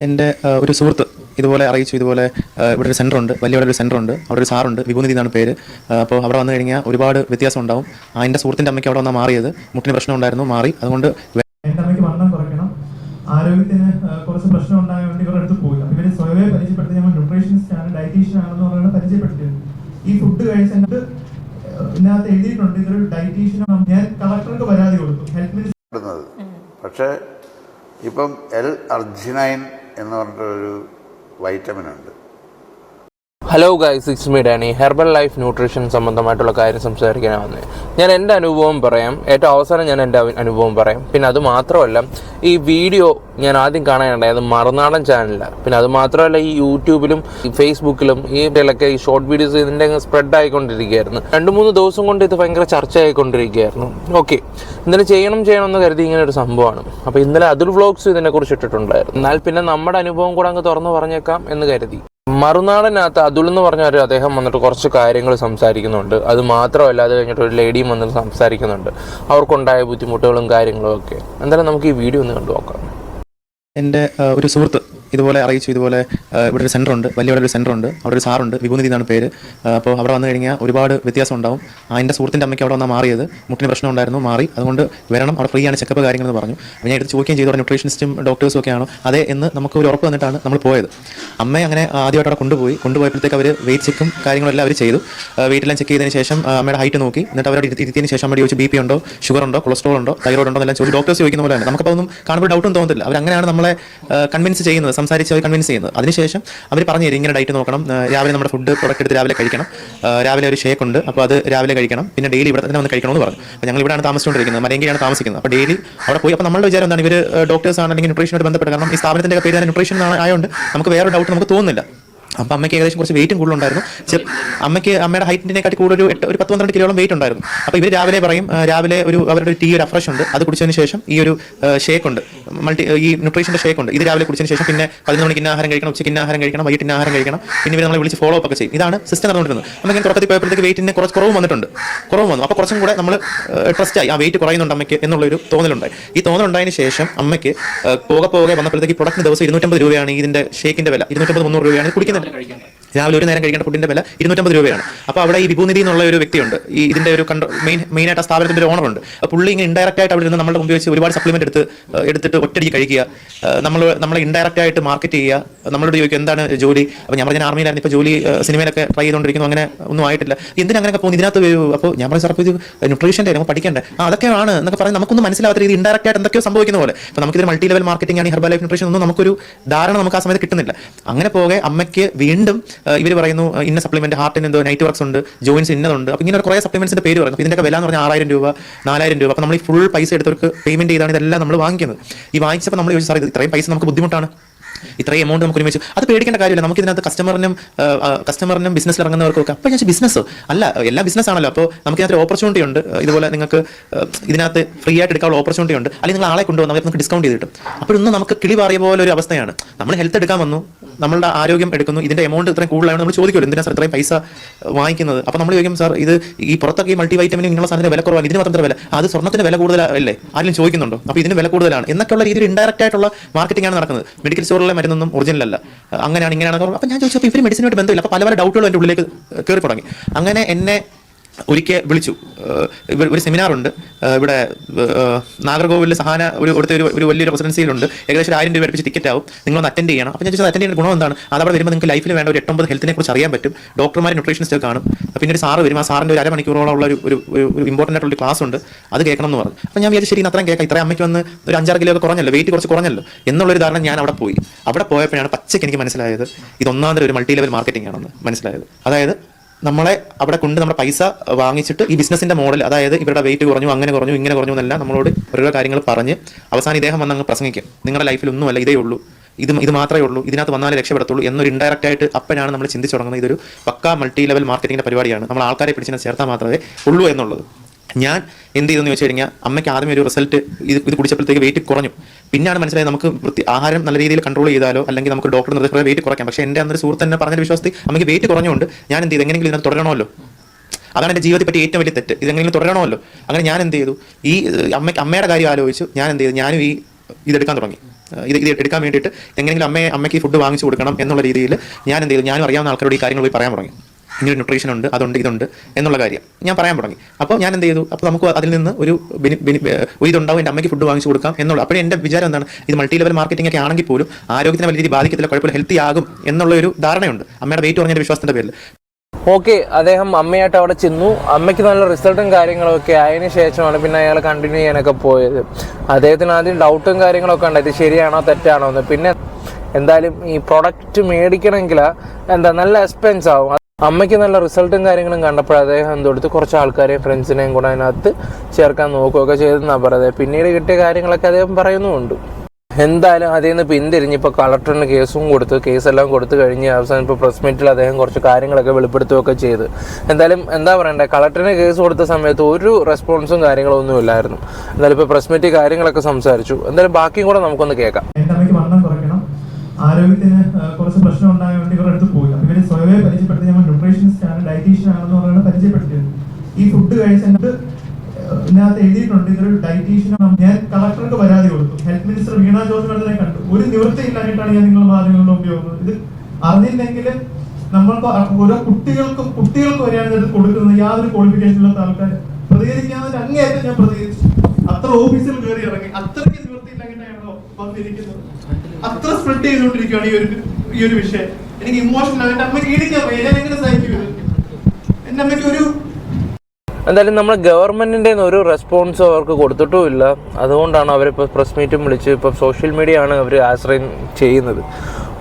എന്റെ ഒരു സുഹൃത്ത് ഇതുപോലെ അറിയിച്ചു ഇതുപോലെ ഇവിടെ ഒരു സെന്റർ ഉണ്ട് വലിയ ഒരു സെന്റർ ഉണ്ട് അവിടെ ഒരു സാറുണ്ട് വിഭൂനിധി എന്നാണ് പേര്. അപ്പോൾ അവിടെ വന്നു കഴിഞ്ഞാൽ ഒരുപാട് വ്യത്യാസം ഉണ്ടാവും. ആ, എന്റെ സുഹൃത്തിന്റെ അമ്മയ്ക്ക് അവിടെ വന്നാൽ മാറിയത് മുട്ടിന് പ്രശ്നം ഉണ്ടായിരുന്നു മാറി. അതുകൊണ്ട് എന്റെ അമ്മയ്ക്ക് വണ്ണം കുറയ്ക്കണം ആരോഗ്യത്തിന് കുറച്ച് പ്രശ്നം ഉണ്ടായ വേണ്ടി ഇവരുടെ അടുത്ത് പോയി. അപ്പോൾ ഇവർ സ്വയമേ പരിചയപ്പെടുത്തി ഞങ്ങൾ ന്യൂട്രീഷൻസ് ആണ് ഡയറ്റീഷ്യൻ ആണെന്ന് പറയുന്നത് പരിചയപ്പെടുത്തിയത് ഈ ഫുഡ് കഴിച്ചിട്ട് ഇതിനകത്ത് എഴുതിയിട്ടുണ്ട് ഇതൊരു ഡയറ്റീഷ്യനാണ് ഞാൻ കളക്ടർക്ക് പരാതി കൊടുത്തു ഹെൽത്ത് മിനിസ്റ്റർ പക്ഷേ ഇപ്പം എൽ അർജിനൈൻ എന്ന് പറഞ്ഞിട്ടൊരു വൈറ്റമിൻ ഉണ്ട്. Hello guys it's me Dani Herbalife nutrition സംബന്ധമായിട്ടുള്ള കാര്യം സംസാരിക്കാനാണ് വന്നത് ഞാൻ എന്റെ അനുഭവം പറയാം. ഏറ്റവും അവസാനം ഞാൻ എന്റെ അനുഭവം പറയാം. പിന്നെ അത് മാത്രമല്ല ഈ വീഡിയോ ഞാൻ ആദ്യം കാണാനുണ്ടായത് മറുനാടൻ ചാനലിലാണ് പിന്നെ അത് മാത്രമല്ല ഈ യൂട്യൂബിലും ഫേസ്ബുക്കിലും ഈ ഇതിലൊക്കെ ഈ ഷോർട്ട് വീഡിയോസ് ഇതിന്റെ അങ്ങ് സ്പ്രെഡ് ആയിക്കൊണ്ടിരിക്കുകയായിരുന്നു. രണ്ട് മൂന്ന് ദിവസം കൊണ്ട് ഇത് ഭയങ്കര ചർച്ച ആയിക്കൊണ്ടിരിക്കുകയായിരുന്നു ഓക്കെ ഇന്നലെ ചെയ്യണം ചെയ്യണം എന്ന് കരുതി ഇങ്ങനെ ഒരു സംഭവമാണ്. അപ്പോൾ ഇന്നലെ അതിൽ വ്ളോഗ്സ് ഇതിനെക്കുറിച്ച് ഇട്ടിട്ടുണ്ടായിരുന്നു. എന്നാൽ പിന്നെ നമ്മുടെ അനുഭവം കൂടെ അങ്ങ് തുറന്നു പറഞ്ഞേക്കാം എന്ന് കരുതി. മറുനാടനകത്ത് അതുൽ എന്ന് പറഞ്ഞ ഒരു അദ്ദേഹം വന്നിട്ട് കുറച്ച് കാര്യങ്ങൾ സംസാരിക്കുന്നുണ്ട്. അത് മാത്രമല്ല അത് കഴിഞ്ഞിട്ട് ഒരു ലേഡിയും വന്നിട്ട് സംസാരിക്കുന്നുണ്ട്. അവർക്കുണ്ടായ ബുദ്ധിമുട്ടുകളും കാര്യങ്ങളും ഒക്കെ. എന്തായാലും നമുക്ക് ഈ വീഡിയോ ഒന്ന് കണ്ടു നോക്കാം. എന്റെ ഒരു സുഹൃത്ത് ഇതുപോലെ അറിയിച്ചു. ഇതുപോലെ ഇവിടെ ഒരു സെന്റർ ഉണ്ട് വലിയ ഒരു സെന്റർ ഉണ്ട് അവിടെ ഒരു സാറുണ്ട്. വിഭൂനിധി എന്നാണ് പേര്. അപ്പോൾ അവിടെ വന്നു കഴിഞ്ഞാൽ ഒരുപാട് വ്യത്യാസം ഉണ്ടാവും. എന്റെ സുഹൃത്തിന്റെ അമ്മയ്ക്ക് അവിടെ വന്നാൽ മാറിയത്. മുട്ടിന് പ്രശ്നം ഉണ്ടായിരുന്നു മാറി. അതുകൊണ്ട് വരണം അവിടെ ഫ്രീ ആണ് ചെക്കപ്പ് കാര്യങ്ങളെന്ന് പറഞ്ഞു. അപ്പോൾ ഞാൻ എടുത്ത് ചോദിക്കുകയും ചെയ്തു ന്യൂട്രീഷനിസ്റ്റും ഡോക്ടേഴ്സും ഒക്കെ ആണോ? അതെ എന്ന് നമുക്ക് ഒരു ഉറപ്പ് വന്നിട്ടാണ് നമ്മൾ പോയത്. അമ്മയെ അങ്ങനെ ആദ്യമായിട്ട് അവിടെ കൊണ്ടുപോയി. കൊണ്ടുപോയപ്പോഴത്തേക്ക് അവർ വെയിറ്റ് ചെക്കും കാര്യങ്ങളെല്ലാം അവർ ചെയ്തു. വെയിറ്റെല്ലാം ചെക്ക് ചെയ്തതിന് ശേഷം അമ്മയുടെ ഹൈറ്റ് നോക്കി. എന്നിട്ട് അവരോട് ഇരുത്തി- ഇരുത്തിയതിന് ശേഷം അവിടെ ചോദിച്ചു ബി പി ഉണ്ടോ? ഷുഗർ ഉണ്ടോ? കൊളസ്ട്രോൾ ഉണ്ടോ? തൈറോയിഡ് ഉണ്ടോ? എന്നെല്ലാം ചോദിച്ചു. ഡോക്ടേഴ്സ് ചോദിക്കുന്ന പോലെയാണ് നമുക്കപ്പോൾ ഒന്നും കാണുമ്പോൾ ഡൗട്ടും തോന്നുന്നില്ല അവരങ്ങനെയാണ് നമ്മളെ കൺവിൻസ് ചെയ്യുന്നത്. സംസാരിച്ച് അവർ കൺവിൻസ് ചെയ്യുന്നത്. അതിനുശേഷം അവർ പറഞ്ഞു തരും ഇങ്ങനെ ഡയറ്റ് നോക്കണം. രാവിലെ നമ്മുടെ ഫുഡ് പ്രൊഡക്റ്റ് എടുത്ത് രാവിലെ കഴിക്കണം. രാവിലെ ഒരു ഷേക്ക് ഉണ്ട്. അപ്പോൾ അത് രാവിലെ കഴിക്കണം. പിന്നെ ഡെയിലി ഇവിടെ തന്നെ വന്ന് കഴിക്കണമെന്ന് പറഞ്ഞു. അപ്പോൾ ഞങ്ങൾ ഇവിടെയാണ് താമസിച്ചുകൊണ്ടിരിക്കുന്നത്. മലയങ്കിയാണ് താമസിക്കുന്നത്. അപ്പോൾ ഡെയിലി അവിടെ പോയി. അപ്പോൾ നമ്മുടെ വിചാരം എന്താണ്? ഇവർ ഡോക്ടേഴ്സ് ആണ് അല്ലെങ്കിൽ ന്യൂട്രീഷനുമായിട്ട് ബന്ധപ്പെട്ട് കാരണം ഈ സ്ഥാപനത്തിന്റെ പേര് ന്യൂട്രീഷൻ ആയതുകൊണ്ട് നമുക്ക് വേറെ ഡൗട്ട് നമുക്ക് തോന്നുന്നില്ല. അപ്പം അമ്മയ്ക്ക് ഏകദേശം കുറച്ച് വെയിറ്റും കൂടുതലുണ്ടായിരുന്നു. അമ്മയ്ക്ക് അമ്മയുടെ ഹൈറ്റിനെക്കാട്ടി കൂടുതൽ ഒരു എട്ട് ഒരു പത്ത് പന്ത്രണ്ട് കിലോളം വെയിറ്റ് ഉണ്ടായിരുന്നു. അപ്പോൾ ഇവർ രാവിലെ പറയും രാവിലെ ഒരു അവരുടെ ഒരു ടീ ഒരു അഫ്രഷ് ഉണ്ട്. അത് കുടിച്ചതിന് ശേഷം ഈ ഒരു ഷേക്ക് ഉണ്ട്. മൾട്ടി ഈ ന്യൂട്രീഷന്റെ ഷേക്ക് ഉണ്ട്. ഇത് രാവിലെ കുടിച്ചതിന് ശേഷം പിന്നെ പതിനൊന്ന് മണിക്ക് ആഹാരം കഴിക്കണം ഉച്ചയ്ക്ക് ആഹാരം കഴിക്കണം വൈകിട്ട് ഇന്നാഹാരം കഴിക്കണം. പിന്നെ ഇവർ നമ്മളെ വിളിച്ച് ഫോളോ ഒക്കെ ചെയ്യും. ഇതാണ് സിസ്റ്റം നടന്നുകൊണ്ടിരുന്നത്. നമുക്ക് തുടക്കത്തിൽ പോയപ്പോഴത്തേക്ക് വെയിറ്റിന് കുറച്ച് കുറവ് വന്നിട്ടുണ്ട്. കുറവ് വന്നു. അപ്പോൾ കുറച്ചും കൂടെ നമ്മൾ ട്രസ്റ്റ് ആയി. ആ വെയിറ്റ് കുറയുന്നുണ്ട് അമ്മയ്ക്ക് എന്നുള്ളൊരു തോന്നലുണ്ടായി. ഈ തോന്നലുണ്ടായതിന് ശേഷം അമ്മയ്ക്ക് പോകെ പോകെ വന്നപ്പോഴത്തേക്ക് പ്രൊഡക്റ്റിന് ദിവസം ഇരുന്നൂറ്റമ്പത് രൂപയാണ് ഇതിന്റെ ഷേക്കിന്റെ വില. ഇരുന്നൂറ്റമ്പത് മുന്നൂറ് രൂപയാണ് കുടിക്കുന്നത്. രാവിലെ ഒരു നേരം കഴിക്കേണ്ട ഫുഡിന്റെ വില ഇരുന്നൂറ്റമ്പത് രൂപയാണ്. അപ്പോൾ അവിടെ ഈ വിഭൂനിധി എന്നുള്ള ഒരു വ്യക്തിയുണ്ട്. ഈ ഇതിന്റെ ഒരു കണ്ട മെയിൻ മെയിൻ ആയിട്ട് ആ സ്ഥാപനത്തിന്റെ ഒരു ഓണറുണ്ട് പുള്ളി ഇങ്ങനെ ഇൻഡയറക്റ്റ് ആയിട്ട് അവിടെ നിന്ന് നമ്മുടെ മുമ്പ് വെച്ച് ഒരുപാട് സപ്ലിമെന്റ് എടുത്ത് എടുത്തിട്ട് ഒറ്റടി കഴിക്കുക. നമ്മൾ നമ്മളെ ഇൻഡയറക്റ്റ് ആയിട്ട് മാർക്കറ്റ് ചെയ്യുക. നമ്മളോട് ചോദിക്കും എന്താണ് ജോലി? അപ്പോൾ ഞാൻ പറഞ്ഞ ആർമിയിലായിരുന്നു ഇപ്പോൾ ജോലി സിനിമയിലൊക്കെ ട്രൈ ചെയ്തുകൊണ്ടിരിക്കുന്നു. അങ്ങനെ ഒന്നും ആയിട്ടില്ല. എന്തിനാ അങ്ങനെയൊക്കെ പോകുന്നു? ഇതിനകത്ത് അപ്പോൾ ഞാൻ പറഞ്ഞു സാർ ഇത് ന്യൂട്രീഷന്റെ നമുക്ക് പഠിക്കണ്ടേ? ആ അതൊക്കെയാണ് എന്നൊക്കെ പറഞ്ഞ് നമുക്കൊന്നും മനസ്സിലാവാത്ത രീതി ഇൻഡയറക്റ്റ് ആയിട്ട് എന്തൊക്കെയോ സംഭവിക്കുന്ന പോലെ. അപ്പോൾ നമുക്കിത് മൾട്ടി ലെവൽ മാർക്കറ്റിംഗ് ആണ് ഹെർബൽ ലൈഫ് ന്യൂട്രീഷൻ ഒന്നും നമുക്കൊരു ധാരണ നമുക്ക് ആ സമയത്ത് കിട്ടുന്നില്ല. അങ്ങനെ പോകെ അമ്മയ്ക്ക് വീണ്ടും ഇവർ പറയുന്നു ഇന്ന സപ്ലിമെന്റ് ഹാർട്ടിന് എന്തോ നൈറ്റ് വർക്ക്സ് ഉണ്ട് ജോയിൻസ് ഇന്നതുണ്ട്. അപ്പോൾ ഇങ്ങനെ കുറേ സപ്ലിമെന്റ്സിന്റെ പേര് പറയുന്നു. ഇതിന്റെ വില എന്ന് പറഞ്ഞാൽ ആറായിരം രൂപ നാലായിരം രൂപ. അപ്പോൾ നമ്മൾ ഈ ഫുൾ പൈസ എടുത്തവർക്ക് പേയ്മെന്റ് ചെയ്താണ് ഇതെല്ലാം നമ്മൾ വാങ്ങിക്കുന്നത്. ഈ വാങ്ങിച്ചപ്പോൾ നമ്മൾ ചോദിച്ചു സാർ ഇത്രയും പൈസ നമുക്ക് ബുദ്ധിമുട്ടാണ്. ഇത്രയും എമൗണ്ട് നമുക്ക് ഒരുമിച്ച്. അത് പേടിക്കേണ്ട കാര്യമില്ല. നമുക്ക് ഇതിനകത്ത് കസ്റ്റമറിനും കസ്റ്റമറിനും ബിസിനസ്സിൽ ഇറങ്ങുന്നവർക്കും ഒക്കെ. അപ്പോൾ ഞാൻ ബിസിനസ് അല്ല എല്ലാ ബിസിനസ് ആണല്ലോ. അപ്പോൾ നമുക്ക് ഇതിനകത്ത് ഓപ്പർച്യൂണിറ്റി ഉണ്ട്. ഇതുപോലെ നിങ്ങൾക്ക് ഇതിനകത്ത് ഫ്രീ ആയിട്ട് എടുക്കാനുള്ള ഓപ്പർച്യൂണിറ്റി ഉണ്ട്. അല്ലെങ്കിൽ നിങ്ങൾ ആളെ കൊണ്ടുവന്നാൽ നമുക്ക് ഡിസ്കൗണ്ട് ചെയ്ത് കിട്ടും. അപ്പോഴൊന്നും നമുക്ക് കിളി പാറിയ പോലെ ഒരു അവസ്ഥയാണ്. നമ്മൾ ഹെൽത്ത് എടുക്കാൻ വന്നു. നമ്മളുടെ ആരോഗ്യം എടുക്കുന്നു. ഇതിന്റെ എമൗണ്ട് ഇത്രയും കൂടുതലാണ്. നമ്മൾ ചോദിക്കുമല്ലോ എന്തിനാ സാർ ഇത്രയും പൈസ വാങ്ങിക്കുന്നത്? അപ്പോൾ നമ്മൾ ചോദിക്കും സാർ ഇത് ഈ പുറത്തൊക്കെ ഈ മൾട്ടി വൈറ്റമിൻ ഇങ്ങനെയുള്ള സാധനത്തിന് വില കുറവാണ് ഇതിന് മാത്രം വില. അത് സ്വർണത്തിന് വില കൂടുതലല്ലേ ആരും ചോദിക്കുന്നുണ്ടോ? അപ്പോൾ ഇതിന് വില കൂടുതലാണ്. എന്നൊക്കെയുള്ള രീതിയിൽ ഇൻഡയറക്റ്റ് ആയിട്ടുള്ള മാർക്കറ്റിംഗ് ആണ് നടക്കുന്നത്. മെഡിക്കൽ സ്റ്റോറിലെ മരുന്നൊന്നും ഒറിജിനൽ അല്ല. അങ്ങനെയാണ് ഇങ്ങനെയാണ് അപ്പോൾ ഞാൻ ചോദിച്ചപ്പോൾ ഇവർ മെഡിസിനുമായിട്ട് ബന്ധമില്ല. അപ്പോൾ പല പല ഡൗട്ടുകളും എന്റെ ഉള്ളിലേക്ക് കയറി തുടങ്ങി അങ്ങനെ എന്നെ ഒരിക്കൽ വിളിച്ചു. ഒരു സെമിനാറുണ്ട് ഇവിടെ നാഗർകോവിലിൽ സഹാന ഒരു ഇവിടുത്തെ ഒരു ഒരു വലിയൊരു പ്രസിഡൻസിയിലുണ്ട്. ഏകദേശം ഒരു ആയിരം രൂപ അടുപ്പിച്ച് ടിക്കറ്റ് ആവും. നിങ്ങളൊന്ന് അറ്റൻഡ് ചെയ്യണം. അപ്പോൾ ഞാൻ ചോദിച്ചത് അറ്റൻഡ് ചെയ്യുന്ന ഗുണം എന്താണ്? അത് വരുമ്പോൾ നിങ്ങൾക്ക് ലൈഫിൽ വേണ്ട ഒരു എട്ടൊമ്പത് ഹെൽത്തിനെ കുറിച്ച് അറിയാൻ പറ്റും. ഡോക്ടർമാർ ന്യൂട്രീഷനിസ്റ്റ് കാണും. പിന്നെ ഒരു സാറ് വരും. ആ സാറിന്റെ ഒരു അരമണിക്കൂറോളം ഉള്ള ഒരു ഒരു ഒരു- ഇമ്പോർട്ടന്റ് ആയിട്ടുള്ള ക്ലാസ് ഉണ്ട്. അത് കേൾക്കണം എന്ന് പറഞ്ഞു. അപ്പോൾ ഞാൻ വിചാരിച്ചു ശരി അത്രയും കേൾക്കാം. ഇത്രയും അമ്മയ്ക്ക് വന്ന് ഒരു അഞ്ചാറ് കിലോ ഒക്കെ കുറഞ്ഞല്ലോ. വെയിറ്റ് കുറച്ച് കുറഞ്ഞല്ലോ. എന്നുള്ളൊരു ധാരണ ഞാൻ അവിടെ പോയി. അവിടെ പോയപ്പോഴാണ് പച്ചയ്ക്ക് എനിക്ക് മനസ്സിലായത്. ഇത് ഒരു മൾട്ടി ലെവൽ മാർക്കറ്റിംഗ് ആണെന്ന് മനസ്സിലായത്. അതായത് നമ്മളെ അവിടെ കൊണ്ട് നമ്മുടെ പൈസ വാങ്ങിച്ചിട്ട് ഈ ബിസിനസിന്റെ മോഡൽ അതായത് ഇവരുടെ വെയിറ്റ് കുറഞ്ഞു അങ്ങനെ കുറഞ്ഞു ഇങ്ങനെ കുറഞ്ഞു എന്നെല്ലാം നമ്മളോട് ഓരോ കാര്യങ്ങൾ പറഞ്ഞ് അവസാനം ഇദ്ദേഹം വന്ന് അങ്ങ് പ്രസംഗിക്കും. നിങ്ങളുടെ ലൈഫിൽ ഒന്നുമല്ല ഇതേ ഉള്ളൂ. ഇത് ഇത് മാത്രമേ ഉള്ളൂ. ഇതിനകത്ത് വന്നാലേ രക്ഷപ്പെടത്തുള്ളൂ എന്നൊരു ഇൻഡയറക്റ്റ് ആയിട്ട് അപ്പോഴാണ് നമ്മൾ ചിന്തിച്ചു തുടങ്ങുന്നത് ഇതൊരു പക്കാ മൾട്ടി ലെവൽ മാർക്കറ്റിംഗിന്റെ പരിപാടിയാണ്. നമ്മൾ ആൾക്കാരെ പിടിച്ചിനെ ചേർത്താൽ മാത്രമേ ഉള്ളൂ എന്നുള്ളത്. ഞാൻ എന്ത് ചെയ്തെന്ന് വെച്ച് കഴിഞ്ഞാൽ അമ്മയ്ക്ക് ആദ്യമേ ഒരു റിസൾട്ട് ഇത് കുടിച്ചപ്പോഴത്തേക്ക് വെയിറ്റ് കുറഞ്ഞു. പിന്നെയാണ് മനസ്സിലായത് നമുക്ക് ആഹാരം നല്ല രീതിയിൽ കൺട്രോൾ ചെയ്താലോ അല്ലെങ്കിൽ നമുക്ക് ഡോക്ടർ നിർദ്ദേശം വെയിറ്റ് കുറയ്ക്കാം. പക്ഷേ എന്റെ അന്നൊരു സുഹൃത്ത് തന്നെ പറഞ്ഞ വിശ്വാസത്തിൽ അമ്മയ്ക്ക് വെയിറ്റ് കുറഞ്ഞുകൊണ്ട് ഞാൻ എന്ത് ചെയ്തു? എങ്ങനെയെങ്കിലും ഇതിനകത്ത് തുടരണമല്ലോ. അതാണ് എന്റെ ജീവിതത്തിൽ പറ്റി ഏറ്റവും വലിയ തെറ്റ്. ഇതെങ്ങനെയും തുടരണമല്ലോ. അങ്ങനെ ഞാൻ എന്ത് ചെയ്തു? ഈ അമ്മയ്ക്ക് അമ്മയുടെ കാര്യം ആലോചിച്ചു ഞാൻ എന്ത് ചെയ്തു? ഞാനും ഈ ഇതെടുക്കാൻ തുടങ്ങി. ഇത് ഇത് എടുക്കാൻ വേണ്ടിയിട്ട് എങ്ങനെയെങ്കിലും അമ്മയെ അമ്മയ്ക്ക് ഫുഡ് വാങ്ങിച്ചു കൊടുക്കണം എന്നുള്ള രീതിയിൽ ഞാൻ എന്ത് ചെയ്തു? ഞാനും അറിയാവുന്ന ആൾക്കാരോട് ഈ കാര്യങ്ങൾ പോയി പറയാൻ തുടങ്ങി. ഇങ്ങനെ ന്യൂട്രീഷൻ ഉണ്ട് അതുണ്ട് ഇതുണ്ട് എന്നുള്ള കാര്യം ഞാൻ പറയാൻ തുടങ്ങി. അപ്പോൾ ഞാൻ എന്ത് ചെയ്തു? അപ്പോൾ നമുക്ക് അതിൽ നിന്ന് ഒരു ഇതുണ്ടാവും എന്റെ അമ്മയ്ക്ക് ഫുഡ് വാങ്ങിച്ചു കൊടുക്കാം എന്നുള്ള. അപ്പോൾ എന്റെ വിചാരം എന്താണ്? ഇത് മൾട്ടി ലെവൽ മാർക്കറ്റിംഗ് ഒക്കെ ആണെങ്കിൽ പോലും ആരോഗ്യത്തിന് വലിയ രീതി ബാധിക്കത്തില്ല കുഴപ്പമില്ല ഹെൽത്തി ആകും എന്നുള്ള ഒരു ധാരണയുണ്ട്. അമ്മയുടെ വെയിറ്റ് കുറഞ്ഞ വിശ്വാസത്തിന്റെ പേരിൽ. ഓക്കെ അദ്ദേഹം അമ്മയായിട്ട് അവിടെ ചെന്നു. അമ്മയ്ക്ക് നല്ല റിസൾട്ടും കാര്യങ്ങളൊക്കെ അതിന് ശേഷമാണ് പിന്നെ അയാൾ കണ്ടിന്യൂ ചെയ്യാനൊക്കെ പോയത്. അദ്ദേഹത്തിന് ആദ്യം ഡൗട്ടും കാര്യങ്ങളൊക്കെ ഉണ്ട്. ഇത് ശരിയാണോ തെറ്റാണോ എന്ന്. പിന്നെ എന്തായാലും ഈ പ്രൊഡക്റ്റ് മേടിക്കണമെങ്കിൽ എന്താ നല്ല എക്സ്പെൻസ് ആവും. അമ്മയ്ക്ക് നല്ല റിസൾട്ടും കാര്യങ്ങളും കണ്ടപ്പോൾ അദ്ദേഹം എന്തെടുത്ത് കുറച്ച് ആൾക്കാരെയും ഫ്രണ്ട്സിനെയും കൂടെ അതിനകത്ത് ചേർക്കാൻ നോക്കുകയൊക്കെ ചെയ്തെന്നാണ് പറയുന്നത്. പിന്നീട് കിട്ടിയ കാര്യങ്ങളൊക്കെ അദ്ദേഹം പറയുന്നുമുണ്ട്. എന്തായാലും അതിൽ നിന്ന് പിന്തിരിഞ്ഞ് ഇപ്പോൾ കളക്ടറിന് കേസും കൊടുത്ത്. കേസെല്ലാം കൊടുത്തു കഴിഞ്ഞ് അവസാനം ഇപ്പോൾ പ്രസ് മീറ്റിൽ അദ്ദേഹം കുറച്ച് കാര്യങ്ങളൊക്കെ വെളിപ്പെടുത്തുകയൊക്കെ ചെയ്ത്. എന്തായാലും എന്താ പറയണ്ടേ? കളക്ടറിന് കേസ് കൊടുത്ത സമയത്ത് ഒരു റെസ്പോൺസും കാര്യങ്ങളും ഒന്നും ഇല്ലായിരുന്നു. എന്തായാലും ഇപ്പോൾ പ്രസ് മീറ്റ് കാര്യങ്ങളൊക്കെ സംസാരിച്ചു. എന്തായാലും ബാക്കിയും കൂടെ നമുക്കൊന്ന് കേൾക്കാം. ആരോഗ്യത്തിന് കുറച്ച് പ്രശ്നം ഉണ്ടായ വേണ്ടി അടുത്ത് പോയി. ഇവർ സ്വയമേ പരിചയപ്പെടുത്തി ഞങ്ങൾ ന്യൂട്രീഷനിസ്റ്റ് ആണ് ഡയറ്റീഷ്യൻ ആണെന്ന് പറയുന്നത് പരിചയപ്പെടുത്തിയത് ഈ ഫുഡ് കഴിച്ചിട്ട് ഇതിനകത്ത് എഴുതിയിട്ടുണ്ട് ഇതൊരു ഡയറ്റീഷ്യൻ ഞാൻ കളക്ടർക്ക് പരാതി കൊടുത്തു. ഹെൽത്ത് മിനിസ്റ്റർ വീണ ജോസ് മേഡത്തിനെ കണ്ടു. ഒരു നിവൃത്തി ഇല്ലാഞ്ഞിട്ടാണ് ഞാൻ നിങ്ങളുടെ മാധ്യമങ്ങളുടെ വന്നത് ഇത് അറിഞ്ഞില്ലെങ്കിൽ നമ്മൾക്ക് അ- ഓരോ കുട്ടികൾക്കും കുട്ടികൾക്ക് വരെയാണ് ഇത് കൊടുക്കുന്നത്. യാതൊരു ക്വാളിഫിക്കേഷൻ ഇല്ലാത്ത ആൾക്കാർ പ്രതികരിക്കാതെ അങ്ങേയറ്റം ഞാൻ പ്രതികരിച്ചു. അത്ര ഓഫീസിൽ കയറി ഇറങ്ങി അത്രയ്ക്ക് നിവൃത്തി ഇല്ലാഞ്ഞിട്ടാണോ വന്നിരിക്കുന്നത്. അത്ര സ്പ്രെഡ് ചെയ്തുകൊണ്ടിരിക്കുകയാണ് ഈ ഒരു ഈ ഒരു വിഷയം. എനിക്ക് ഇമോഷണൽ എന്റെ അമ്മയ്ക്ക് ഇടിക്കാൻ വയ്യ ഞാൻ എങ്ങനെ സഹിക്കും എന്റെ അമ്മയ്ക്ക് ഒരു എന്തായാലും നമ്മുടെ ഗവൺമെന്റിന്റെ ഒരു റെസ്പോൺസ് അവർക്ക് കൊടുത്തിട്ടുമില്ല. അതുകൊണ്ടാണ് അവരിപ്പോൾ പ്രസ് മീറ്റും വിളിച്ച് ഇപ്പോൾ സോഷ്യൽ മീഡിയ ആണ് അവർ ആശ്രയം ചെയ്യുന്നത്.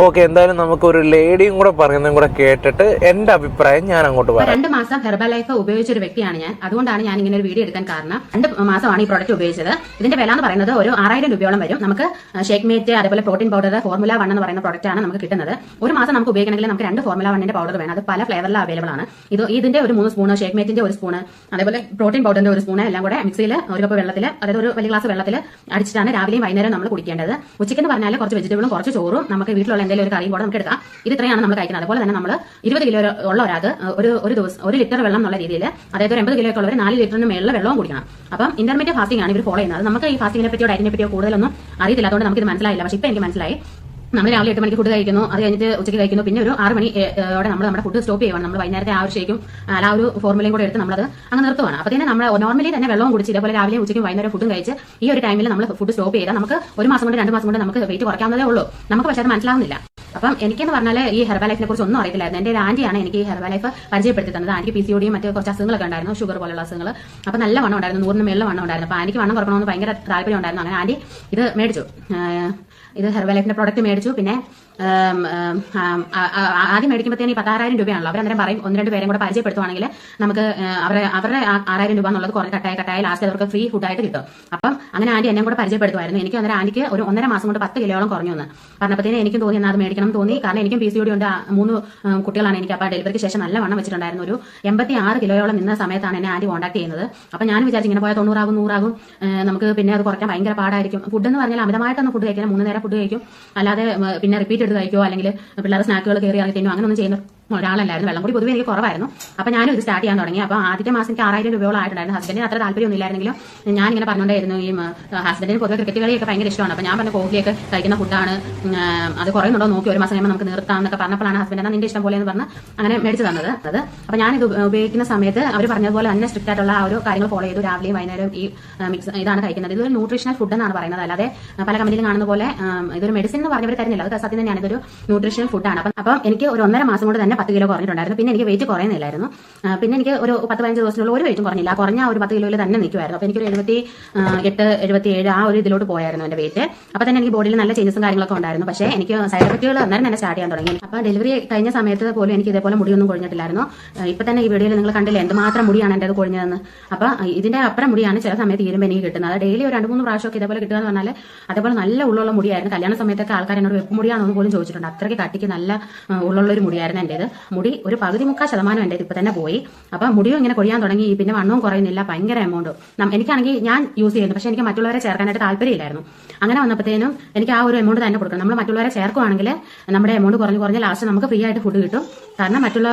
ഓക്കെ എന്തായാലും നമുക്ക് ഒരു ലേഡിയും കൂടെ പറയുന്നതും കൂടെ കേട്ടിട്ട് എന്റെ അഭിപ്രായം ഞാൻ അങ്ങോട്ട് പറയാം. രണ്ട് മാസം ഹെർബൽ ലൈഫ് ഉപയോഗിച്ച ഒരു വ്യക്തിയാണ് ഞാൻ. അതുകൊണ്ടാണ് ഞാൻ ഇങ്ങനെ ഒരു വീഡിയോ എടുക്കാൻ കാരണം രണ്ട് മാസമാണ് ഈ പ്രോഡക്റ്റ് ഉപയോഗിച്ചത്. ഇതിന്റെ വില എന്ന് പറയുന്നത് ഒരു ആറായിരം രൂപയോളം വരും. നമുക്ക് ഷേക്ക് മേറ്റ് അതേപോലെ പ്രോട്ടീൻ പൗഡർ ഫോർമുല വൺ എന്ന് പറയുന്ന പ്രോഡക്റ്റ് ആണ് നമുക്ക് കിട്ടുന്നത്. ഒരു മാസം നമുക്ക് ഉപയോഗിക്കണമെങ്കിൽ നമുക്ക് രണ്ട് ഫോർമുല വണ്ണിന്റെ പൗഡർ വേണം. അത് പല ഫ്ലേവറിലും അവൈലബിൾ ആണ്. ഇത് ഇതിന്റെ ഒരു മൂന്ന് സ്പൂണ് ഷേക്ക് മേറ്റിന്റെ ഒരു സ്പൂണ് അതേപോലെ പ്രോട്ടീൻ പൗഡറിന്റെ ഒരു സ്പൂണ് എല്ലാം കൂടെ മിക്സിയിൽ ഒരു കപ്പ് വെള്ളത്തിൽ അതായത് ഒരു വലിയ ഗ്ലാസ് വെള്ളത്തിൽ അടിച്ചിട്ടാണ് രാവിലെയും വൈകുന്നേരം നമ്മൾ കുടിക്കേണ്ടത്. ഉച്ചയ്ക്ക് എന്ന് പറഞ്ഞാൽ കുറച്ച് വെജിറ്റബിളും കുറച്ച് ചോറും നമുക്ക് വീട്ടിലുള്ള എന്തെങ്കിലും ഒരു കറിയും കൂടെ നമുക്ക് എടുക്കാം. ഇത് ഇത്രയാണ് നമ്മൾ കഴിക്കുന്നത്. അതുപോലെ തന്നെ നമ്മൾ ഇരുപത് കിലോ ഉള്ള ഒരാൾക്ക് ഒരു ഒരു ദിവസം ഒരു ലിറ്റർ വെള്ളം എന്നുള്ള രീതിയിൽ അതായത് ഒരു എൺപത് കിലോ ഒക്കെ ഉള്ളവർ നാല് ലിറ്ററിന് മേളിൽ വെള്ളവും കുടിക്കണം. അപ്പം ഇന്റർമീഡിയറ്റ് ഫാസ്റ്റിംഗ് ആണ് ഇവർ ഫോളോ ചെയ്യുന്നത്. നമുക്ക് ഈ ഫാസ്റ്റിങ്ങിനെ പറ്റിയോ ഡയറ്റിനെ പറ്റിയോ കൂടുതലൊന്നും അറിയത്തില്ല. അതുകൊണ്ട് നമുക്ക് ഇത് മനസ്സിലായില്ല. പക്ഷേ ഇപ്പം എനിക്ക് മനസ്സിലായി. നമ്മൾ രാവിലെ എട്ട് മണിക്ക് ഫുഡ് കഴിക്കുന്നു അത് കഴിഞ്ഞിട്ട് ഉച്ചയ്ക്ക് കഴിക്കുന്നു. പിന്നെ ഒരു ആറ് മണി ഏ, നമ്മൾ നമ്മുടെ ഫുഡ് സ്റ്റോപ്പ് ചെയ്യുവാണ്. നമ്മൾ വൈകുന്നേരത്തെ ആ ഒരു ആ ഒരു ഫോർമുലയും കൂടെ എടുത്ത് നമ്മളത് അങ്ങ് നിർത്തുവാണ്. അപ്പോൾ തന്നെ നമ്മൾ നോർമലി തന്നെ വെള്ളവും കുടിച്ച് ഇതേപോലെ രാവിലെ ഉച്ചയ്ക്കും വൈകുന്നേരം ഫുഡും കഴിച്ച് ഈ ഒരു ടൈമിൽ നമ്മൾ ഫുഡ് സ്റ്റോപ്പ് ചെയ്താൽ നമുക്ക് ഒരു മാസം കൊണ്ട് രണ്ട് മാസം കൊണ്ട് നമുക്ക് വെയിറ്റ് കുറയ്ക്കാവുന്നതേ ഉള്ളൂ. നമുക്ക് പക്ഷേ അത് മനസ്സിലാവുന്നില്ല. അപ്പം എനിക്കെന്ന് പറഞ്ഞാൽ ഈ ഹെർബൽ ലൈഫിനെ കുറിച്ച് ഒന്നും അറിയില്ലായിരുന്നു എന്റെ ആന്റിയാണ് എനിക്ക് ഈ ഹെർബൽ ലൈഫ് പരിചയപ്പെടുത്തി തന്നത്. ആന്റി പി സി ഒടിയും മറ്റു കുറച്ച് അസുഖങ്ങളൊക്കെ ഉണ്ടായിരുന്നു ഷുഗർ പോലുള്ള അസുഖങ്ങൾ അപ്പം നല്ല വണ്ണം ഉണ്ടായിരുന്നു നൂറിന് മേളിൽ വണ്ണം ഉണ്ടായിരുന്നു. അപ്പോൾ ആന്റിക്ക് വണ്ണം കുറക്കണമെന്ന് ഭയങ്കര താല്പര്യം ഉണ്ടായിരുന്നു. അങ്ങനെ ആന്റി ഇത് മേടിച്ചു. ഇത് ഹെർബൽ ലൈഫിന്റെ പ്രോഡക്റ്റ് മേടിച്ചു. പിന്നെ ആദ്യം മേടിക്കുമ്പോഴത്തേന് ഈ പത്താറായിരം രൂപയാണല്ലോ. അവരന്നേരം പറയും ഒന്ന് രണ്ട് പേരും കൂടെ പരിചയപ്പെടുത്തുവാണെങ്കിൽ നമുക്ക് അവരെ അവരുടെ ആറായിരം രൂപ എന്നുള്ളത് കുറേ കട്ടായി കട്ടായി ലാസ്റ്റ് അവർക്ക് ഫ്രീ ഫുഡ് ആയിട്ട് കിട്ടും. അപ്പം അങ്ങനെ ആന്റി എന്നെ കൂടെ പരിചയപ്പെടുത്തുമായിരുന്നു എനിക്ക് അന്നേരം ആന്റിക്ക് ഒരു ഒന്നര മാസം കൊണ്ട് പത്ത് കിലോളം കുറഞ്ഞു എന്ന് പറഞ്ഞപ്പോഴത്തേന് എനിക്കും തോന്നി എന്നാൽ അത് മേടിക്കണം തോന്നി. കാരണം എനിക്കും പി സി ഡി ഉണ്ട്. മൂന്ന് കുട്ടികളാണ് എനിക്ക്. അപ്പോൾ ഡെലിവറിക്ക് ശേഷം നല്ല വണ്ണം വെച്ചിട്ടുണ്ടായിരുന്നു. ഒരു എൺപത്തി ആറ് കിലോയോളം നിന്ന സമയത്താണ് എന്നെ ആന്റി കോൺടാക്ട് ചെയ്യുന്നത്. അപ്പം ഞാൻ വിചാരിച്ചു ഇങ്ങനെ പോയാൽ തൊണ്ണൂറാകും നൂറാകും. നമുക്ക് പിന്നെ അത് കുറയ്ക്കാൻ ഭയങ്കര പാടായിരിക്കും. ഫുഡ് എന്ന് പറഞ്ഞാൽ അമിതമായിട്ടൊന്നും ഫുഡ് കഴിക്കാൻ മൂന്ന് നേരം ഫുഡ് കഴിക്കും. അല്ലാതെ പിന്നെ റിപ്പീറ്റ് എടുത്ത് അല്ലെങ്കിൽ പിള്ളേരെ സ്നാക്കുകൾ കയറി ഇറങ്ങി അങ്ങനെ ഒന്നും ചെയ്യുന്ന ഒരാളല്ലായിരുന്നു. വെള്ളം കൂടി പൊതുവെ എനിക്ക് കുറവായിരുന്നു. അപ്പോൾ ഞാനും ഇത് സ്റ്റാർട്ട് ചെയ്യാൻ തുടങ്ങി. അപ്പോൾ ആദ്യത്തെ മാസം എനിക്ക് ആറായിരം രൂപയോളം ആയിട്ടുണ്ടായിരുന്നു. ഹസ്ബൻഡിന് അത്ര താല്പര്യമൊന്നും ഇല്ലായിരുന്നെങ്കിലും ഞാൻ ഇങ്ങനെ പറഞ്ഞുകൊണ്ടായിരുന്നു ഈ ഹസ്ബൻഡിന് പൊതുവെ ക്രിക്കറ്റ് കളിയൊക്കെ ഭയങ്കര ഇഷ്ടമാണ്. അപ്പോൾ ഞാൻ പറഞ്ഞ കോഹ്ലിയൊക്കെ കഴിക്കുന്ന ഫുഡാണ് അത് കുറയുന്നുണ്ടോ നോക്കി ഒരു മാസം നമുക്ക് നിർത്താം എന്നൊക്കെ പറഞ്ഞപ്പോഴാണ് ഹസ്ബൻഡ് എന്നാൽ നിന്റെ ഇഷ്ടം പോലെ എന്ന് പറഞ്ഞ് അങ്ങനെ മേടിച്ച് തന്നത്. അത് അപ്പോൾ ഞാൻ ഇത് ഉപയോഗിക്കുന്ന സമയത്ത് അവർ പറഞ്ഞതുപോലെ തന്നെ സ്ട്രിക്റ്റ് ആയിട്ടുള്ള ആ ഒരു കാര്യങ്ങൾ ഫോളോ ചെയ്തു. രാവിലെയും വൈകുന്നേരം ഈ മിക്സ് ഇതാണ് കഴിക്കുന്നത്. ഇതൊരു ന്യൂട്രീഷണൽ ഫുഡ് എന്നാണ് പറയുന്നത്. അല്ലാതെ പല കമ്പനിയിലും കാണുന്ന പോലെ ഇതൊരു മെഡിസിൻ എന്ന് പറഞ്ഞവർ തരുന്നില്ല. അത് സത്യം തന്നെയാണ്. ഇതൊരു ന്യൂട്രീഷണൽ ഫുഡാണ് അപ്പം അപ്പം എനിക്ക് ഒരു ഒന്നര മാസം കൊണ്ട് തന്നെ പത്ത് കിലോ കുറഞ്ഞിട്ടുണ്ടായിരുന്നു. പിന്നെ എനിക്ക് വെയിറ്റ് കുറയുന്നില്ലായിരുന്നു. പിന്നെ എനിക്ക് ഒരു പത്ത് പതിനഞ്ച് ദിവസത്തിനുള്ള ഒരു വെയിറ്റും കുറഞ്ഞില്ല. ആ കുറഞ്ഞ ഒരു പത്ത് കിലോയിൽ തന്നെ നിൽക്കുമായിരുന്നു അപ്പോൾ എനിക്കൊരു എഴുപത്തി എട്ട് എഴുപത്തി ഏഴ് ആ ഒരു ഇതിലോട്ട് പോയായിരുന്നു എന്റെ വെയിറ്റ് അപ്പോൾ തന്നെ എനിക്ക് ബോഡിയിൽ നല്ല ചേഞ്ചസും കാര്യങ്ങളൊക്കെ ഉണ്ടായിരുന്നു. പക്ഷേ എനിക്ക് സൈഡ് എഫക്റ്റുകൾ അന്നേരം തന്നെ സ്റ്റാർട്ട് ചെയ്യാൻ തുടങ്ങി. അപ്പോൾ ഡെലിവറി കഴിഞ്ഞ സമയത്ത് പോലും എനിക്ക് ഇതേപോലെ മുടിയൊന്നും കൊഴിഞ്ഞിട്ടില്ലായിരുന്നു. ഇപ്പോൾ തന്നെ ഈ വീഡിയോയിൽ നിങ്ങൾ കണ്ടില്ല എന്തുമാത്രം മുടിയാണ് എന്റെ അത് കൊഴിഞ്ഞതെന്ന്. അപ്പോൾ ഇതിന്റെ അപ്പുറം മുടിയാണ് ചില സമയത്ത് ഇരുമ്പ് എനിക്ക് കിട്ടുന്നത്. ഡെയിലി ഒരു രണ്ട് മൂന്ന് പ്രാവശ്യമൊക്കെ ഇതേപോലെ കിട്ടുക എന്ന് പറഞ്ഞാൽ അതേപോലെ നല്ല ഉള്ളുള്ള മുടിയായിരുന്നു. കല്യാണ സമയത്തൊക്കെ ആൾക്കാർ എന്നോട് വെപ്പ് മുടിയാണെന്ന് പോലും ചോദിച്ചിട്ടുണ്ട്. അത്രയ്ക്ക് കട്ടിക്ക് നല്ല ഉള്ളുള്ള ഒരു മുടിയായിരുന്നു എന്റേത് മുടി ഒരു പകുതി മുക്കാൽ ശതമാനം എന്റെ ഇപ്പം തന്നെ പോയി. അപ്പം മുടിയും ഇങ്ങനെ കൊഴിയാൻ തുടങ്ങി പിന്നെ വണ്ണവും കുറയുന്നില്ല ഭയങ്കര എമൗണ്ട് എനിക്കാണെങ്കിൽ ഞാൻ യൂസ് ചെയ്യുന്നു പക്ഷേ എനിക്ക് മറ്റുള്ളവരെ ചേർക്കാനായിട്ട് താല്പര്യമില്ലായിരുന്നു. അങ്ങനെ വന്നപ്പോഴത്തേനും എനിക്ക് ആ ഒരു എമൗണ്ട് തന്നെ കൊടുക്കണം. നമ്മൾ മറ്റുള്ളവരെ ചേർക്കുവാണെങ്കിൽ നമ്മുടെ എമൗണ്ട് കുറഞ്ഞ് കുറഞ്ഞ് ലാസ്റ്റ് നമുക്ക് ഫ്രീ ആയിട്ട് ഫുഡ് കിട്ടും. കാരണം മറ്റുള്ള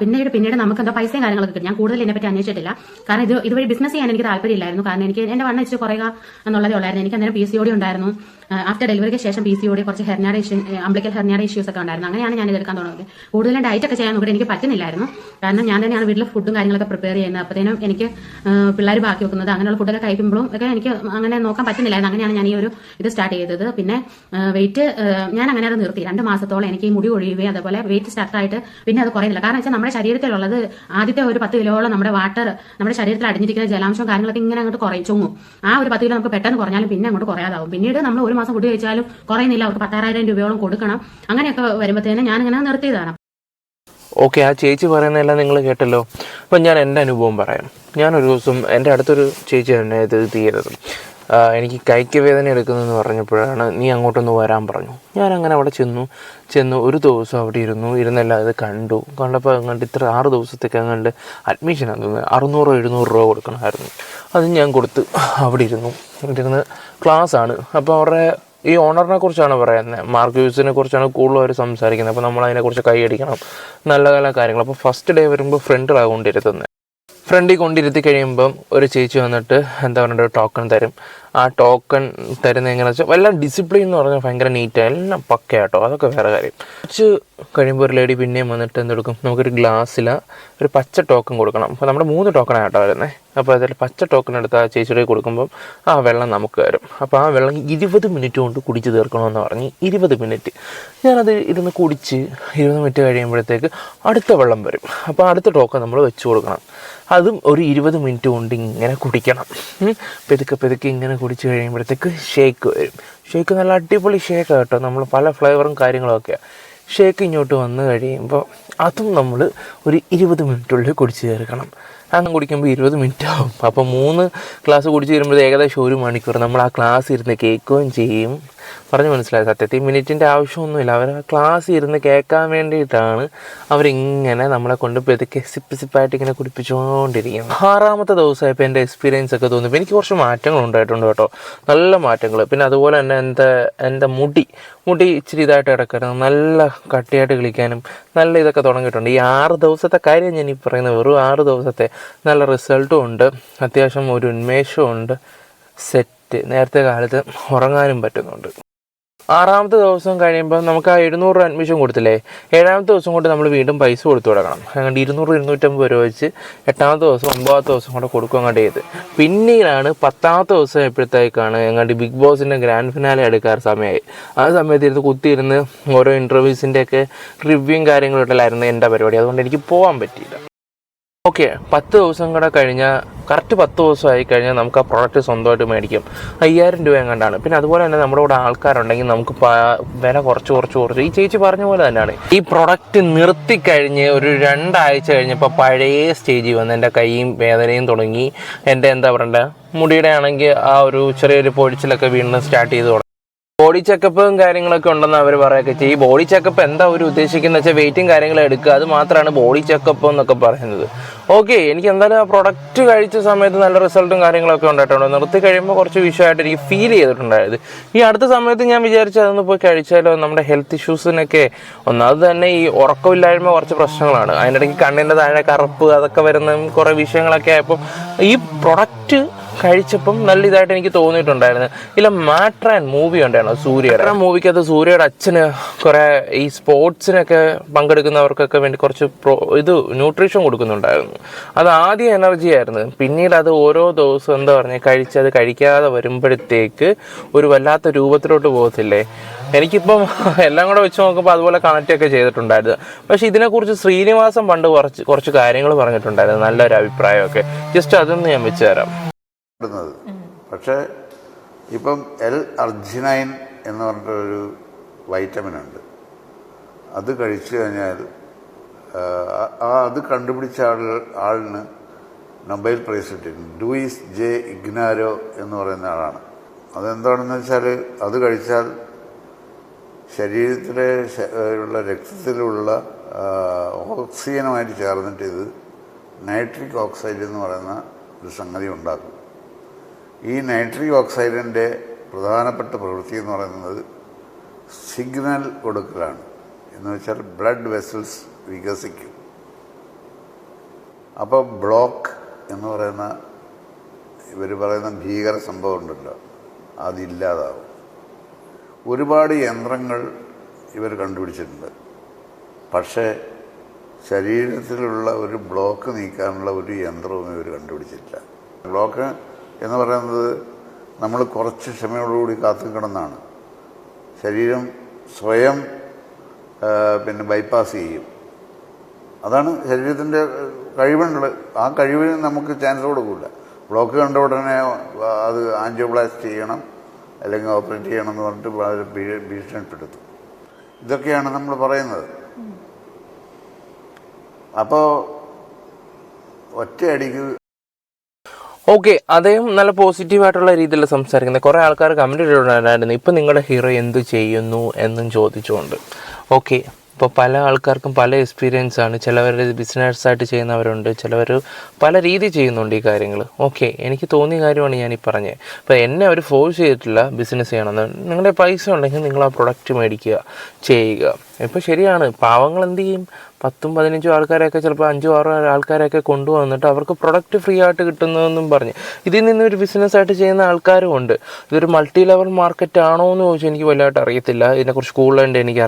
പിന്നീട് പിന്നീട് നമുക്ക് എന്തോ പൈസയും കാര്യങ്ങളൊക്കെ കിട്ടും. ഞാൻ കൂടുതൽ ഇതിനെപ്പറ്റി അന്വേഷിച്ചിട്ടില്ല. കാരണം ഇത് ഇതുവഴി ബിസിനസ് ചെയ്യാൻ എനിക്ക് താല്പര്യമില്ലായിരുന്നു. കാരണം എനിക്ക് എന്റെ വണ്ണം ഇച്ചിരി കുറയുക എന്നുള്ളതേ ഉള്ളായിരുന്നു. എനിക്ക് അന്നേരം പി സി ഡി ഉണ്ടായിരുന്നു. ആഫ്റ്റർ ഡെലിവറിക്ക് ശേഷം പി സി ഒടി കുറച്ച് herniated issue umbilical herniated issues ഒക്കെ ഉണ്ടായിരുന്നു. അങ്ങനെയാണ് ഞാൻ ഇതെടുക്കാൻ തുടങ്ങിയത്. കൂടുതലും ഡയറ്റ് ഒക്കെ ചെയ്യാൻ നോക്കിയിട്ട് എനിക്ക് പറ്റുന്നില്ലായിരുന്നു. കാരണം ഞാൻ തന്നെയാണ് വീട്ടിൽ ഫുഡും കാര്യങ്ങളൊക്കെ പ്രിപ്പയർ ചെയ്യുന്നത്. അപ്പോഴത്തേനും എനിക്ക് പിള്ളേർ ബാക്കി വെക്കുന്നത് അങ്ങനെയുള്ള ഫുഡൊക്കെ കഴിക്കുമ്പോഴും ഒക്കെ എനിക്ക് അങ്ങനെ നോക്കാൻ പറ്റുന്നില്ലായിരുന്നു. അങ്ങനെയാണ് ഞാൻ ഈ ഒരു ഇത് സ്റ്റാർട്ട് ചെയ്തത്. പിന്നെ വെയിറ്റ് ഞാൻ അങ്ങനെ അത് നിർത്തി. രണ്ട് മാസത്തോളം എനിക്ക് മുടി ഒഴിയുകയും അതേപോലെ വെയിറ്റ് സ്റ്റാർട്ടായിട്ട് പിന്നെ അത് കുറയുന്നില്ല. കാരണം വെച്ചാൽ നമ്മുടെ ശരീരത്തിലുള്ളത് ആദ്യത്തെ ഒരു പത്ത് കിലോളം നമ്മുടെ വാട്ടർ നമ്മുടെ ശരീരത്തിൽ അടിഞ്ഞിരിക്കുന്ന ജലാംശവും കാര്യങ്ങളൊക്കെ ഇങ്ങനെ അങ്ങോട്ട് കുറയും ചുങ്ങും. ആ ഒരു പത്ത് കിലോ നമുക്ക് പെട്ടെന്ന് കുറഞ്ഞാലും പിന്നെ അങ്ങോട്ട് കുറയാതാവും. പിന്നീട് നമ്മൾ ഒരു മാസം ഫുഡ് കഴിച്ചാലും കുറയുന്നില്ല. അവർക്ക് പത്താറായിരം രൂപയോളം കൊടുക്കണം. അങ്ങനെയൊക്കെ വരുമ്പോഴത്തേനും ഞാൻ ഇങ്ങനെ നിർത്തിയതാണ്. ഓക്കെ ആ ചേച്ചി പറയുന്നതെല്ലാം നിങ്ങൾ കേട്ടല്ലോ. അപ്പം ഞാൻ എന്റെ അനുഭവം പറയാം. ഞാനൊരു ദിവസം എന്റെ അടുത്തൊരു ചേച്ചി തന്നെ ഇത് ചെയ്തത്. എനിക്ക് കൈക്ക് വേദന എടുക്കുന്നതെന്ന് പറഞ്ഞപ്പോഴാണ് നീ അങ്ങോട്ടൊന്ന് വരാൻ പറഞ്ഞു. ഞാൻ അങ്ങനെ അവിടെ ചെന്നു. ചെന്നു. ഒരു ദിവസം അവിടെ ഇരുന്നു. ഇരുന്നെല്ലാം അത് കണ്ടു. കണ്ടപ്പോൾ അങ്ങോട്ട് ഇത്ര ആറ് ദിവസത്തേക്ക് അങ്ങോട്ട് അഡ്മിഷൻ തോന്നുന്നത് അറുന്നൂറോ എഴുന്നൂറ് രൂപ കൊടുക്കണമായിരുന്നു. അത് ഞാൻ കൊടുത്ത് അവിടെ ഇരുന്നു. ഇരുന്ന് ക്ലാസ് ആണ്. അപ്പോൾ അവരുടെ ഈ ഓണറിനെ കുറിച്ചാണ് പറയുന്നത്. മാർക്ക് യൂസിനെ കുറിച്ചാണ് കൂടുതൽ അവർ സംസാരിക്കുന്നത്. അപ്പോൾ നമ്മൾ അതിനെക്കുറിച്ച് കൈയടിക്കണം. നല്ല നല്ല കാര്യങ്ങൾ. അപ്പോൾ ഫസ്റ്റ് ഡേ വരുമ്പോൾ ഫ്രണ്ടിലാണ് കൊണ്ടിരുത്തുന്നത് ഫ്രണ്ടിൽ കൊണ്ടിരുത്തി കഴിയുമ്പം ഒരു ചേച്ചി വന്നിട്ട് എന്താ പറയുക ടോക്കൺ തരും. ആ ടോക്കൺ തരുന്ന എങ്ങനെയാണെന്ന് വെച്ചാൽ എല്ലാം ഡിസിപ്ലിൻ എന്ന് പറഞ്ഞാൽ ഭയങ്കര നീറ്റാണ് എല്ലാം പക്കയാട്ടോ അതൊക്കെ വേറെ കാര്യം. കുറച്ച് കഴിയുമ്പോൾ ഒരു ലേഡി പിന്നെയും വന്നിട്ട് എന്തെടുക്കും നമുക്കൊരു ഗ്ലാസ്സിൽ ഒരു പച്ച ടോക്കൺ കൊടുക്കണം. അപ്പോൾ നമ്മുടെ മൂന്ന് ടോക്കണാണ് കേട്ടോ വരുന്നത് അപ്പോൾ അതിൽ പച്ച ടോക്കൺ എടുത്ത് ആ ചേച്ചിയുടെ കൊടുക്കുമ്പം ആ വെള്ളം നമുക്ക് തരും. അപ്പോൾ ആ വെള്ളം ഇരുപത് മിനിറ്റ് കൊണ്ട് കുടിച്ച് തീർക്കണമെന്ന് പറഞ്ഞ് ഇരുപത് മിനിറ്റ് ഞാനത് ഇരുന്ന് കുടിച്ച് ഇരുപത് മിനിറ്റ് കഴിയുമ്പോഴത്തേക്ക് അടുത്ത വെള്ളം വരും. അപ്പോൾ അടുത്ത ടോക്കൺ നമ്മൾ വെച്ച് കൊടുക്കണം. അതും ഒരു ഇരുപത് മിനിറ്റ് കൊണ്ട് ഇങ്ങനെ കുടിക്കണം. പെതുക്കെ പെതുക്കെ ഇങ്ങനെ കുടിച്ച് കഴിയുമ്പോഴത്തേക്ക് ഷേക്ക് വരും. ഷേക്ക് നല്ല അടിപൊളി ഷേക്കാണ് കേട്ടോ. നമ്മൾ പല ഫ്ലേവറും കാര്യങ്ങളൊക്കെയാണ് ഷേക്ക് ഇങ്ങോട്ട് വന്ന് കഴിയുമ്പോൾ അതും നമ്മൾ ഒരു ഇരുപത് മിനിറ്റുള്ളിൽ കുടിച്ച് തീർക്കണം. അങ്ങനെ കുടിക്കുമ്പോൾ ഇരുപത് മിനിറ്റ് ആവും. അപ്പോൾ മൂന്ന് ക്ലാസ് കുടിച്ച് തീരുമ്പോൾ ഏകദേശം ഒരു മണിക്കൂർ നമ്മൾ ആ ക്ലാസ് ഇരുന്ന് കേൾക്കുകയും ചെയ്യും. പറഞ്ഞു മനസ്സിലായി സത്യത്തിൽ. മിനിറ്റിന്റെ ആവശ്യമൊന്നുമില്ല. അവർ ആ ക്ലാസ് ഇരുന്ന് കേൾക്കാൻ വേണ്ടിയിട്ടാണ് അവരിങ്ങനെ നമ്മളെ കൊണ്ട് പെതുക്കെ സിപ്പ് സിപ്പായിട്ട് ഇങ്ങനെ കുടിപ്പിച്ചുകൊണ്ടിരിക്കുന്നത്. ആറാമത്തെ ദിവസമായപ്പോൾ എന്റെ എക്സ്പീരിയൻസ് ഒക്കെ തോന്നി എനിക്ക് കുറച്ച് മാറ്റങ്ങൾ ഉണ്ടായിട്ടുണ്ട് കേട്ടോ. നല്ല മാറ്റങ്ങൾ പിന്നെ അതുപോലെ തന്നെ എന്റെ എന്റെ മുടി. മുടി ഇച്ചിരി ഇതായിട്ട് കിടക്കാനും നല്ല കട്ടിയായിട്ട് കളിക്കാനും നല്ല ഇതൊക്കെ തുടങ്ങിയിട്ടുണ്ട്. ഈ ആറ് ദിവസത്തെ കാര്യം ഞാൻ ഈ പറയുന്നത് വെറും ആറ് ദിവസത്തെ നല്ല റിസൾട്ടും ഉണ്ട്. അത്യാവശ്യം ഒരു ഉന്മേഷവും ഉണ്ട്. സെറ്റ് നേരത്തെ കാലത്ത് ഉറങ്ങാനും പറ്റുന്നുണ്ട്. ആറാമത്തെ ദിവസം കഴിയുമ്പോൾ നമുക്ക് ആ എഴുന്നൂറ് രൂപ അഡ്മിഷൻ കൊടുത്തില്ലേ? ഏഴാമത്തെ ദിവസം കൊണ്ട് നമ്മൾ വീണ്ടും പൈസ കൊടുത്തു തുടങ്ങണം. അങ്ങനെ ഇരുന്നൂറ് ഇരുന്നൂറ്റമ്പത് രൂപ വെച്ച് എട്ടാമത്തെ ദിവസം ഒമ്പതാമത്തെ ദിവസം കൂടെ കൊടുക്കും അങ്ങോട്ട് ചെയ്ത്. പിന്നീടാണ് പത്താമത്തെ ദിവസം എപ്പോഴത്തേക്കാണ് എങ്ങാണ്ട് ബിഗ് ബോസിന്റെ ഗ്രാൻഡ് ഫിനാലെ എടുക്കാൻ സമയമായി. ആ സമയത്ത് ഇരുന്ന് കുത്തിയിരുന്ന് ഓരോ ഇന്റർവ്യൂസിന്റെയൊക്കെ റിവ്യൂവും കാര്യങ്ങളും ഇട്ടലായിരുന്നു എന്റെ പരിപാടി. അതുകൊണ്ട് എനിക്ക് പോകാൻ പറ്റിയില്ല. ഓക്കെ പത്ത് ദിവസം കൂടെ കഴിഞ്ഞാൽ കറക്റ്റ് പത്ത് ദിവസമായി കഴിഞ്ഞാൽ നമുക്ക് ആ പ്രോഡക്റ്റ് സ്വന്തമായിട്ട് മേടിക്കും. അയ്യായിരം രൂപ എങ്ങാണ്ടാണ്. പിന്നെ അതുപോലെ തന്നെ നമ്മുടെ കൂടെ ആൾക്കാരുണ്ടെങ്കിൽ നമുക്ക് വില കുറച്ച് കുറച്ച് കുറച്ച്. ഈ ചേച്ചി പറഞ്ഞ പോലെ തന്നെയാണ്. ഈ പ്രൊഡക്റ്റ് നിർത്തിക്കഴിഞ്ഞ് ഒരു രണ്ടാഴ്ച കഴിഞ്ഞപ്പോൾ പഴയ സ്റ്റേജിൽ വന്ന് എന്റെ കൈയും വേദനയും തുടങ്ങി. എന്റെ എന്താ പറയണ്ടേ? മുടിയുടെ ആണെങ്കിൽ ആ ഒരു ചെറിയൊരു പൊഴിച്ചിലൊക്കെ വീണ്ടും സ്റ്റാർട്ട് ചെയ്ത് തുടങ്ങി. ബോഡി ചെക്കപ്പും കാര്യങ്ങളൊക്കെ ഉണ്ടെന്ന് അവർ പറയൊക്കെ ചെയ്യും. ഈ ബോഡി ചെക്കപ്പ് എന്താ അവർ ഉദ്ദേശിക്കുന്നത് വെച്ചാൽ വെയിറ്റും കാര്യങ്ങളും എടുക്കുക. അത് മാത്രമാണ് ബോഡി ചെക്കപ്പ് എന്നൊക്കെ പറയുന്നത്. ഓക്കെ എനിക്ക് എന്തായാലും ആ പ്രൊഡക്റ്റ് കഴിച്ച സമയത്ത് നല്ല റിസൾട്ടും കാര്യങ്ങളൊക്കെ ഉണ്ടായിട്ടുണ്ട്. നിർത്തി കഴിയുമ്പോൾ കുറച്ച് വിഷയമായിട്ട് എനിക്ക് ഫീൽ ചെയ്തിട്ടുണ്ടായത് ഈ അടുത്ത സമയത്ത് ഞാൻ വിചാരിച്ചു അതൊന്ന് പോയി കഴിച്ചാലോ നമ്മുടെ ഹെൽത്ത് ഇഷ്യൂസിനൊക്കെ ഒന്നാമത് തന്നെ ഈ ഉറക്കമില്ലായ്മ കുറച്ച് പ്രശ്നങ്ങളാണ്. അതിനിടയ്ക്ക് കണ്ണിന്റെ താഴെ കറുപ്പ് അതൊക്കെ വരുന്ന കുറേ വിഷയങ്ങളൊക്കെ ആയപ്പോൾ ഈ പ്രൊഡക്റ്റ് കഴിച്ചപ്പം നല്ല ഇതായിട്ട് എനിക്ക് തോന്നിയിട്ടുണ്ടായിരുന്നു. ഇല്ല മാട്രാൻ മൂവി ഉണ്ടായിരുന്നു സൂര്യയുടെ മൂവിക്കകത്ത് സൂര്യയുടെ അച്ഛന് കുറേ ഈ സ്പോർട്സിനൊക്കെ പങ്കെടുക്കുന്നവർക്കൊക്കെ വേണ്ടി കുറച്ച് പ്രോ ഇത് ന്യൂട്രീഷൻ കൊടുക്കുന്നുണ്ടായിരുന്നു. അത് ആദ്യം എനർജി ആയിരുന്നു. പിന്നീട് അത് ഓരോ ദിവസം എന്താ പറഞ്ഞാൽ കഴിച്ചത് കഴിക്കാതെ വരുമ്പോഴത്തേക്ക് ഒരു വല്ലാത്ത രൂപത്തിലോട്ട് പോകത്തില്ലേ? എനിക്കിപ്പം എല്ലാം കൂടെ വെച്ച് നോക്കുമ്പോൾ അതുപോലെ കണക്റ്റ് ഒക്കെ ചെയ്തിട്ടുണ്ടായിരുന്നു. പക്ഷെ ഇതിനെക്കുറിച്ച് ശ്രീനിവാസം പണ്ട് കുറച്ച് കുറച്ച് കാര്യങ്ങൾ പറഞ്ഞിട്ടുണ്ടായിരുന്നു. നല്ലൊരു അഭിപ്രായമൊക്കെ ജസ്റ്റ് അതൊന്ന് ഞാൻ വെച്ച് തരാം. ഇടുന്നത് പക്ഷേ ഇപ്പം എൽ അർജിനൈൻ എന്ന് പറഞ്ഞിട്ടൊരു വൈറ്റമിൻ ഉണ്ട്. അത് കഴിച്ചു കഴിഞ്ഞാൽ ആ, അത് കണ്ടുപിടിച്ച ആൾ ആളിന് നൊബൈൽ പ്രൈസ് കിട്ടിയിട്ടുണ്ട്. ലൂയിസ് ജെ ഇഗ്നാരോ എന്ന് പറയുന്ന ആളാണ്. അതെന്താണെന്ന് വെച്ചാൽ അത് കഴിച്ചാൽ ശരീരത്തിലെ ഉള്ള രക്തത്തിലുള്ള ഓക്സിജനുമായിട്ട് ചേർന്നിട്ട് ഇത് നൈട്രിക് ഓക്സൈഡ് എന്ന് പറയുന്ന ഒരു സംഗതി ഉണ്ടാക്കും. ഈ നൈട്രിക് ഓക്സൈഡിന്റെ പ്രധാനപ്പെട്ട പ്രവൃത്തി എന്ന് പറയുന്നത് സിഗ്നൽ കൊടുക്കലാണ്. എന്ന് വെച്ചാൽ ബ്ലഡ് വെസൽസ് വികസിക്കും. അപ്പോൾ ബ്ലോക്ക് എന്ന് പറയുന്ന ഇവർ പറയുന്ന ഭീകര സംഭവം ഉണ്ടല്ലോ അതില്ലാതാവും. ഒരുപാട് യന്ത്രങ്ങൾ ഇവർ കണ്ടുപിടിച്ചിട്ടുണ്ട്. പക്ഷേ ശരീരത്തിലുള്ള ഒരു ബ്ലോക്ക് നീക്കാനുള്ള ഒരു യന്ത്രവും ഇവർ കണ്ടുപിടിച്ചിട്ടില്ല. ബ്ലോക്ക് എന്ന് പറയുന്നത് നമ്മൾ കുറച്ച് ക്ഷമയോടുകൂടി കാത്തു കിടന്നാണ് ശരീരം സ്വയം പിന്നെ ബൈപ്പാസ് ചെയ്യും. അതാണ് ശരീരത്തിന്റെ കഴിവുണ്ട്. ആ കഴിവിന് നമുക്ക് ചാൻസ് കൊടുക്കില്ല ബ്ലോക്ക് കണ്ട ഉടനെ അത് ആൻജിയോപ്ലാസ്റ്റ് ചെയ്യണം അല്ലെങ്കിൽ ഓപ്പറേറ്റ് ചെയ്യണം എന്ന് പറഞ്ഞിട്ട് വളരെ ഭീഷണിപ്പെടുത്തും. ഇതൊക്കെയാണ് നമ്മൾ പറയുന്നത്. അപ്പോൾ ഒറ്റയടിക്ക് ഓക്കെ അദ്ദേഹം നല്ല പോസിറ്റീവായിട്ടുള്ള രീതിയിൽ സംസാരിക്കുന്നത് കുറേ ആൾക്കാർ കമന്റ് ഇട്ടിട്ടുണ്ടായിരുന്നു. ഇപ്പം നിങ്ങളുടെ ഹീറോ എന്ത് ചെയ്യുന്നു എന്നും ചോദിച്ചുകൊണ്ട്. ഓക്കെ ഇപ്പോൾ പല ആൾക്കാർക്കും പല എക്സ്പീരിയൻസ് ആണ്. ചിലവർ ബിസിനസ്സായിട്ട് ചെയ്യുന്നവരുണ്ട്. ചിലവർ പല രീതി ചെയ്യുന്നുണ്ട് ഈ കാര്യങ്ങൾ ഓക്കെ എനിക്ക് തോന്നിയ കാര്യമാണ് ഞാൻ ഈ പറഞ്ഞത് അപ്പോൾ എന്നെ അവർ ഫോഴ്സ് ചെയ്തിട്ടില്ല ബിസിനസ് ചെയ്യണമെന്ന്. നിങ്ങളുടെ പൈസ ഉണ്ടെങ്കിൽ നിങ്ങൾ ആ പ്രൊഡക്റ്റ് മേടിക്കുക ചെയ്യുക. ഇപ്പോൾ ശരിയാണ്. പാവങ്ങൾ എന്ത് ചെയ്യും? പത്തും പതിനഞ്ചും ആൾക്കാരെയൊക്കെ ചിലപ്പോൾ അഞ്ചോ ആറോ ആൾക്കാരെയൊക്കെ കൊണ്ടുവന്നിട്ട് അവർക്ക് പ്രൊഡക്റ്റ് ഫ്രീ ആയിട്ട് കിട്ടുന്നതെന്നും പറഞ്ഞ്. ഇതിൽ നിന്ന് ഒരു ബിസിനസ്സായിട്ട് ചെയ്യുന്ന ആൾക്കാരും ഉണ്ട്. ഇതൊരു മൾട്ടി ലെവൽ മാർക്കറ്റ് ആണോ എന്ന് ചോദിച്ചാൽ എനിക്ക് വലുതായിട്ട് അറിയത്തില്ല. ഇതിനെക്കുറിച്ച് കൂടുതലുണ്ട് എനിക്ക്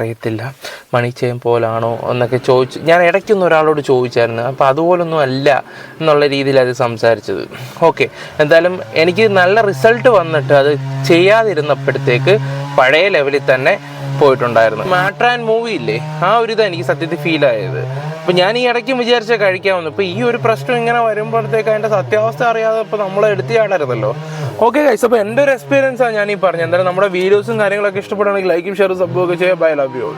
അറിയത്തില്ല മണി ചെയിൻ പോലാണോ എന്നൊക്കെ ചോദിച്ചു ഞാൻ ഇടയ്ക്കൊന്നും ഒരാളോട് ചോദിച്ചായിരുന്നു. അപ്പോൾ അതുപോലൊന്നും അല്ല എന്നുള്ള രീതിയിൽ അത് സംസാരിച്ചത്. ഓക്കെ. എന്തായാലും എനിക്ക് നല്ല റിസൾട്ട് വന്നിട്ട് അത് ചെയ്യാതിരുന്നപ്പോഴത്തേക്ക് പഴയ ലെവലിൽ തന്നെ പോയിട്ടുണ്ടായിരുന്നു. മാട്രാൻ മൂവി ഇല്ലേ? ആ ഒരു ഇതാണ് എനിക്ക് സത്യത്തിൽ ഫീൽ ആയത്. അപ്പം ഞാൻ ഈ ഇടയ്ക്ക് വിചാരിച്ച കഴിക്കാമെന്ന് ഇപ്പം ഈ ഒരു പ്രശ്നം ഇങ്ങനെ വരുമ്പോഴത്തേക്ക് അതിന്റെ സത്യാവസ്ഥ അറിയാതെ ഇപ്പോൾ നമ്മൾ എടുത്തു ചാടരുതല്ലോ. ഓക്കെ ഗൈസ് അപ്പോൾ എന്റെ ഒരു എക്സ്പീരിയൻസാണ് ഞാൻ ഈ പറഞ്ഞത്. എന്തായാലും നമ്മുടെ വീഡിയോസും കാര്യങ്ങളൊക്കെ ഇഷ്ടപ്പെടുകയാണെങ്കിൽ ലൈക്കും ഷെയറും ഒക്കെ ചെയ്യാം. Bye love you